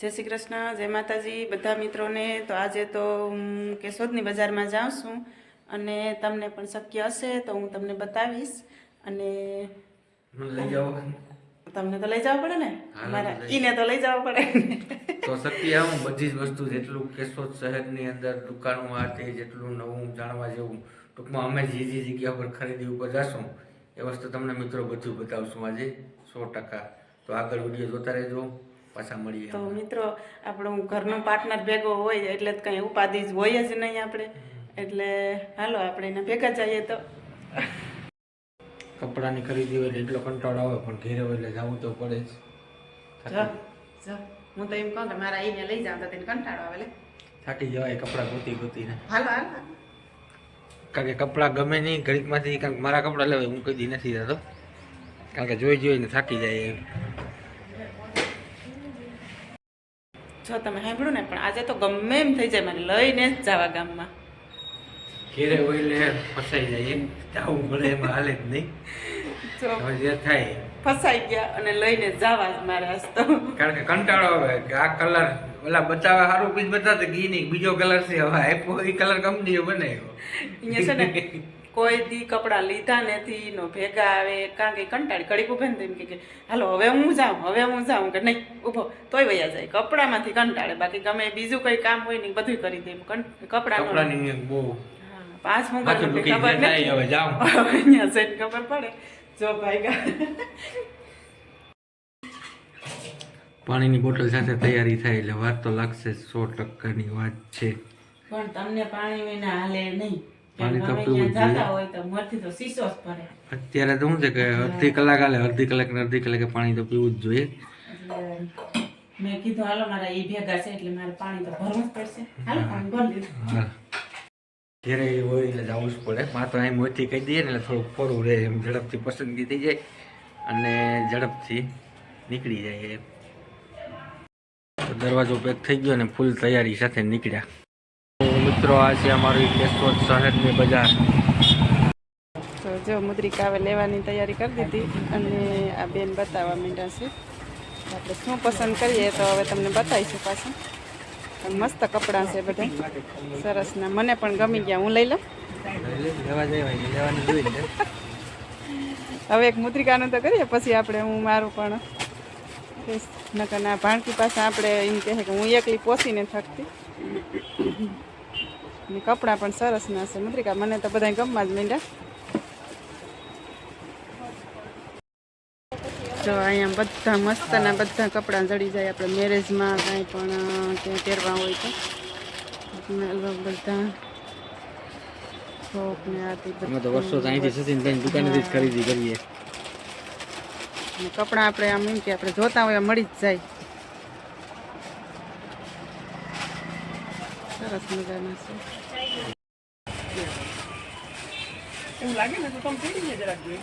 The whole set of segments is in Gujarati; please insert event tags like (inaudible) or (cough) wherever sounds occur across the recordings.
જય શ્રી કૃષ્ણ જય માતાજી. બધા મિત્રોને તો આજે તો હું કેશોદની બજારમાં જાઉં છું અને તમને પણ શક્ય હશે તો હું તમને બતાવીશ અને લઈ જાઓ. તમને તો લઈ જવા પડે ને? મારા ઈને તો લઈ જવા પડે તો શક્ય હું બધી જ વસ્તુ જેટલું કેશોદ શહેરની અંદર દુકાનો આ તે જેટલું નવું જાણવા જેવું ટૂંકમાં અમે જે જે જગ્યા પર ખરીદી ઉપર જશું એ વસ્તુ તમને મિત્રો બધું બતાવશું આજે સો ટકા. તો આગળ વીડિયો જોતા રહેજો. પાછા મળીએ તો મિત્રો આપણો ઘરનો પાર્ટનર ભેગો હોય એટલે જ કંઈ ઉપાધિ જ હોય જ નહીં આપણે. એટલે હાલો આપણે એને ભેગા જઈએ તો. કપડાની ખરીદી હોય એટલે એટલો કંટાળો આવે પણ ઘેરે હોય એટલે જવું તો પડે જ. હું તો એમ કહું કે મારા એને લઈ જાઉં તો તેને કંટાળો આવે લે. થાકી જવાય કપડાં ગોતી ગોતીને. હાલો હાલો. કારણ કે કપડાં ગમે નહીં ઘડીકમાંથી કારણ કે મારા કપડાં લેવાય હું કદી નથી જતો. કારણ કે જોઈ જોઈને થાકી જાય એમ. જો તમે સાંભળ્યું ને પણ આજે તો ગમે એમ થઈ જાય મારે લઈને જ જવા ગામમાં. ઘેરે હોય લે ફસાઈ જાય જવું પડે એમાં હાલે જ નહીં. જો થાય ફસાઈ ગયા અને લઈને જવા જ મારે આજ તો. કારણ કે કંટાળો આવે કે આ કલર ઓલા બતાવે સારું પીસ બતાવતો ઘી નહીં બીજો કલર છે હવે આપ્યો એ કલર કંપનીએ બનાવ્યો. અહીંયા છે ને કોઈ દી કપડાં લીધા નથી નો ભેગા આવે કારણ કે કંટાળી કડી ઉભે ને એમ કે હાલો હવે હું જાઉં હવે હું જાઉં. કે નહીં ઊભો તોય વયા જાય. કપડામાંથી કંટાળે. બાકી ગમે બીજું કઈ કામ હોય ને બધું કરી દે. કપડા કપડાની બહુ પાંચ હું ખબર નહીં હવે જાઉં. (laughs) અહીંયા સેટ ખબર પડે જો ભાઈ પાણીની બોટલ સાથે તૈયારી થાય એટલે વાત તો લાગશે સો ટકાની વાત છે. પણ તમને પાણી વિના હાલે નહીં. પાણી તો પીવું જ જોઈએ. અત્યારે તો શું છે કે અડધી કલાક હાલે અડધી કલાક ને અડધી કલાકે પાણી તો પીવું જ જોઈએ. મેં કીધું હાલો મારા એ ભેગા છે એટલે મારે પાણી તો ભરવું જ પડશે. હાલો પાણી ભરી દીધું. હા. ઘેરે હોય એટલે જવું જ પડે. માં તો અહીં કહી દઈએ ને એટલે થોડુંક ફોરું રહે એમ ઝડપથી પસંદગી થઈ જાય અને ઝડપથી નીકળી જાય એમ. દરવાજો પેક થઈ ગયો ને ફૂલ તૈયારી સાથે નીકળ્યા. મિત્રો આ છે અમારું કેશોદ શહેરની બજાર. તો જો મુદ્રિકા હવે લેવાની તૈયારી કરી દીધી અને આ બેન બતાવવા માંડ્યા છે. આપણે શું પસંદ કરીએ તો હવે તમને બતાવીશું પાછું. પણ મસ્ત કપડાં છે બધા. સરસ ના મને પણ ગમી ગયા. હું લઈ લઉં? લેવા જવાય લેવાની જોઈ લે. હવે એક મુદ્રિકાનું તો કરીએ પછી આપણે હું મારું પણ. નકર ના ભાણકી પાસે આપણે એમ કહે કે હું એકલી પોસીને થકતી ને કપડાં પણ સરસ ના છે. મુદ્રિકા મને તો બધા ગમવા જ માંડ્યા. જો અહીંયા બધા મસ્તના બધા કપડાં જડી જાય આપણે મેરેજમાં કાંઈ પણ ત્યાં પહેરવા હોય તો. ને બધા ફ્રોક ને આ તે અમે તો વર્ષો અહીંથી સચિનભાઈ દુકાનેથી જ ખરીદી કરીએ. કપડાં આપણે આમ એમ કે આપણે જોતા હોય મળી જ જાય. સરસ મજાના છે એવું લાગે ને તો તમે પીડીને જરાક જોઈ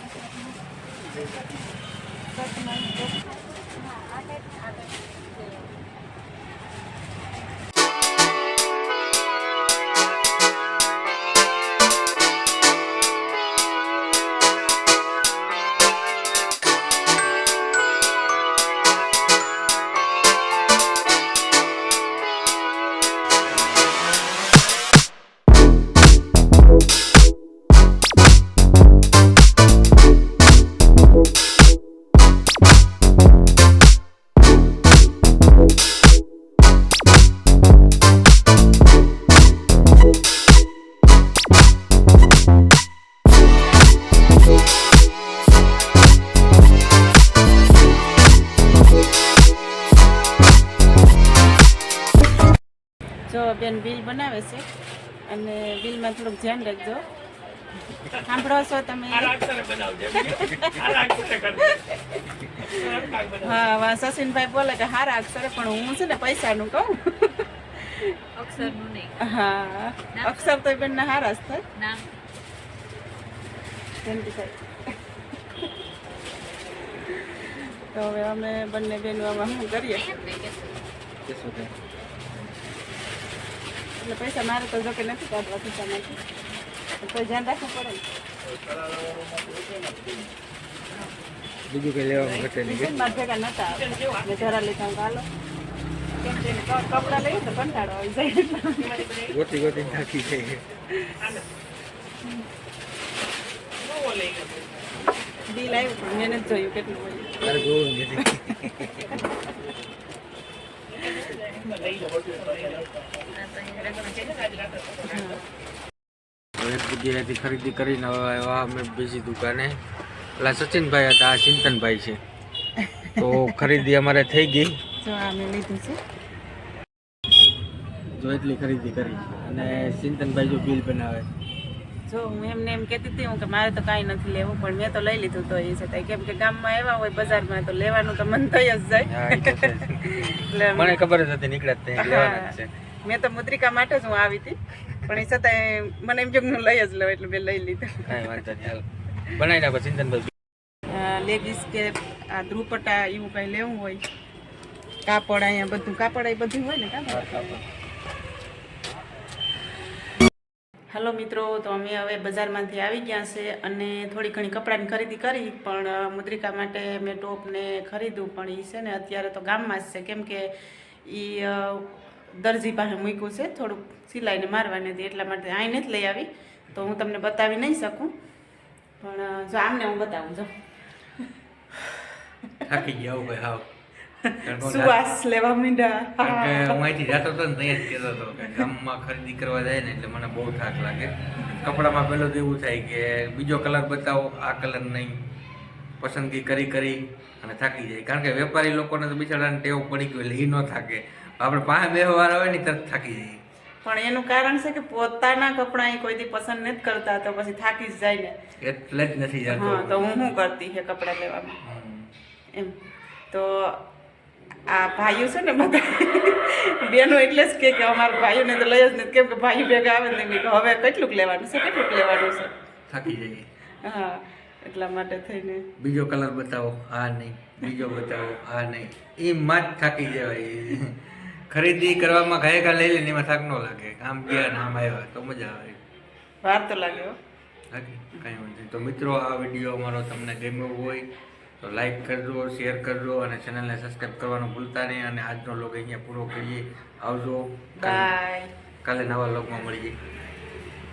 જો બેન બિલ બનાવે છે અને બિલમાં થોડુંક ધ્યાન રાખજો. સાંભળો છો તમે? હા વા સચિનભાઈ બોલે કે હારા અક્ષરે પણ હું છે ને પૈસાનું કહું. અક્ષરનું નહીં. હા અક્ષર તો બેન ના હારા જ થાય. નામ. તો હવે અમે બંને બેનો આમાં શું કરીએ? એટલે પૈસા મારે તો જોકે નથી કાઢવા ખિસ્સામાંથી તો ધ્યાન રાખવું પડે બીજું કઈ લેવાનું ઘટે નહીં મારા ભેગા નતા મેં જરા લીધા હું હાલો. કેમ કપડાં લઈએ તો કંટાળો આવી જાય ગોતી ગોતી થાકી જાય. બિલ આવ્યું પણ મેં નથી જોયું કેટલું તારે જોવું નથી હવે એક જગ્યાએથી ખરીદી કરીને હવે અમે બીજી દુકાને. પેલા સચિનભાઈ હતા આ ચિંતનભાઈ છે. તો ખરીદી અમારે થઈ ગઈ. જો એટલી ખરીદી કરી. અને ચિંતનભાઈ જો બિલ બનાવે. જો હું એમને એમ કહેતી હતી હું કે મારે તો કાંઈ નથી લેવું પણ મેં તો લઈ લીધું તો એ છે. કેમ કે ગામમાં આવ્યા હોય બજારમાં તો લેવાનું તો મન થઈ જ જાય. મને ખબર જ હતી નીકળ્યા લેવાના છે. મેં તો મુદ્રિકા માટે જ હું આવી હતી. પણ એ છતાંય મને એમ કે હું લઈ જ લઉં એટલે મેં લઈ લીધું. કાંઈ વાંધો નહીં હાલ. બનાવી નાખો ચિંતનભાઈ. લેગીસ કે આ દ્રુપટ્ટા એવું કંઈ લેવું હોય. કાપડ અહીંયા બધું કાપડ એ બધું હોય ને કાપડ. હલો મિત્રો તો અમે હવે બજારમાંથી આવી ગયા છે અને થોડી ઘણી કપડાની ખરીદી કરી પણ મુદ્રિકા માટે મેં ટોપને ખરીદ્યું પણ એ છે ને અત્યારે તો ગામમાં જ છે. કેમ કે એ દરજી પાસે મૂક્યું છે. થોડુંક સિલાઈને મારવાની હતી એટલા માટે આઈને જ લઈ આવી. તો હું તમને બતાવી નહીં શકું. પણ જો આમને હું બતાવું જો. થાકી ગયા ભાઈ હાવ. (laughs) સુવાસ લેવા મીંડા હું અહીંથી જતો હતો ને ત્યાં જ કહેતો હતો. કે ગામમાં ખરીદી કરવા જાય ને એટલે મને બહુ થાક લાગે. કપડામાં પહેલો તો એવું થાય કે બીજો કલર બતાવો આ કલર નહીં. પસંદગી કરી કરી અને થાકી જાય. કારણ કે વેપારી લોકોને તો બિચારાને ટેવ પડી ગયો એટલે એ ન થાકે. આપણે પાસે બે વાર આવે ને તરત થાકી જઈએ પણ એનું કારણ છે કે પોતાના કપડાં એ કોઈ દી પસંદ નથી કરતા તો પછી થાકી જ જાય ને. એટલે જ નથી જતો હા તો હું શું કરતી છે કપડાં લેવામાં? એમ. તો આ ભાઈઓ છે ને બધા બેનો એટલે જ કે અમારા ભાઈઓને તો લઈ જ નથી. કેમ કે ભાઈ ભેગા આવે ને કે હવે કેટલુંક લેવાનું છે કેટલુંક લેવાનું છે? થાકી જઈએ હા એટલા માટે થઈને. બીજો કલર બતાવો આ નહીં. બીજો બતાવો આ નહીં. એ માં જ થાકી જવાય. ખરીદી કરવામાં ઘાય ઘા લઈ લઈને એમાં થાક ન લાગે. આમ ગયા ને આમ આવ્યા તો મજા આવે. વાર તો લાગે હો. બાકી કાંઈ વાંધો તો મિત્રો આ વીડિયો અમારો તમને ગમ્યો હોય તો લાઈક કરજો શેર કરજો અને ચેનલને સબસ્ક્રાઈબ કરવાનું ભૂલતા નહીં અને આજનો લોગ અહીંયા પૂરો કરીએ. આવજો. બાય કાલે નવા લોગમાં મળીએ.